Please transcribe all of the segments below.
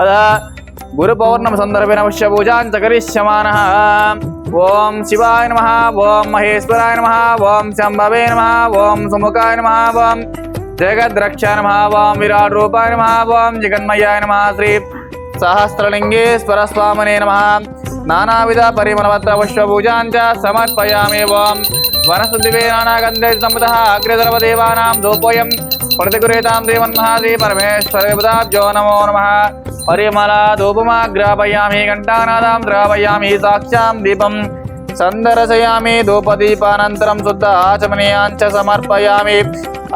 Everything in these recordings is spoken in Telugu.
అద గురు పౌర్ణమి సందర్భేన పుష్య పూజాం చ ఓం శివాయ నమ ఓం మహేశ్వరాయ నమ ఓం శంభవే నమ ఓం సుముఖాయ నమ ఓం జగద్రక్ష నమ ఓం విరాట్ రూపాయ నమ ఓం జగన్మయాయ నమ శ్రీ సహస్రలింగేశ్వర స్వామనే నమ నానావిధ పరిమళవత్ర పుష్పూజాం చ సమర్పయామి ఓం వనస్పతివే నానాగంధే సముద అగ్రధర్వదేవానాం ధూపోయం ప్రతిగురేతాం దేవన్మహాదే పరమేశ్వరదేవతాభ్యో నమో నమ పరిమళ ధూపమాగ్రాపయామి ఘంటానాదాం ద్రాపయామి సాక్ష్యాం దీపం సందర్శయామి ధూపదీపానంతరం శుద్ధ ఆచమనీయాంచ సమర్పయామి.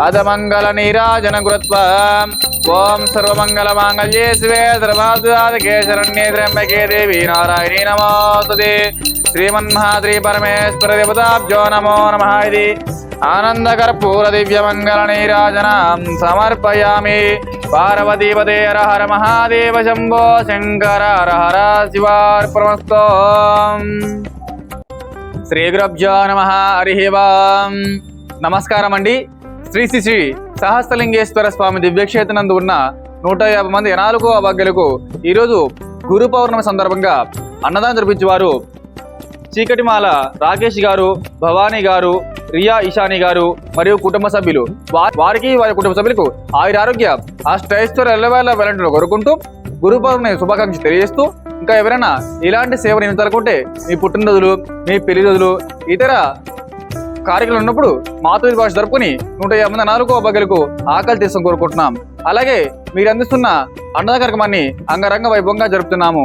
అధమంగళ నీరాజన కృత్వా ఓం సర్వమంగళ మాంగళ్యే శివే సర్వాదుకే శరణ్యే త్ర్యంబకే దేవి నారాయణీ నమోస్తుతే శ్రీమన్మహాద్రి పరమేశ్వర దేవతాబ్జో నమో నమ ఇది. ఆనందకర్పూర దివ్యమంగళ నీరాజనం సమర్పయామి. పార్వతీపదే హర హర మహాదేవ శంభో శంకర హర హర శివార్పణమస్తో శ్రీ గురభ్యో నమ హరి నమస్కారం అండి శ్రీ శ్రీ శ్రీ సహస్రలింగేశ్వర స్వామి దివ్యక్షేత్రనందు ఉన్న నూట యాభై మంది ఎనాలుగో అభాగ్యులకు ఈరోజు గురు పౌర్ణమి సందర్భంగా అన్నదానం జరిపించేవారు చీకటిమాల రాకేష్ గారు భవానీ గారు రియా ఇషాని గారు మరియు కుటుంబ సభ్యులు. వారికి వారి కుటుంబ సభ్యులకు ఆయుర ఆరోగ్య అష్టైశ్వర్య ఎల్లవేళ వెళ్ళండి కోరుకుంటూ గురు పౌర్ణమి శుభాకాంక్షలు తెలియజేస్తూ ఇంకా ఎవరైనా ఇలాంటి సేవ నిర్మించాలనుకుంటే మీ పుట్టినరోజులు మీ పెళ్ళి రోజులు ఇతర కార్యక్రమాలు ఉన్నప్పుడు మాతృ భాష జరుపుకుని నూట యాభై మంది నాలుగో బగ్గలకు ఆకలి తీసం కోరుకుంటున్నాం. అలాగే మీరు అందిస్తున్న అన్నద కార్యక్రమాన్ని అంగరంగ వైభవంగా జరుపుతున్నాము.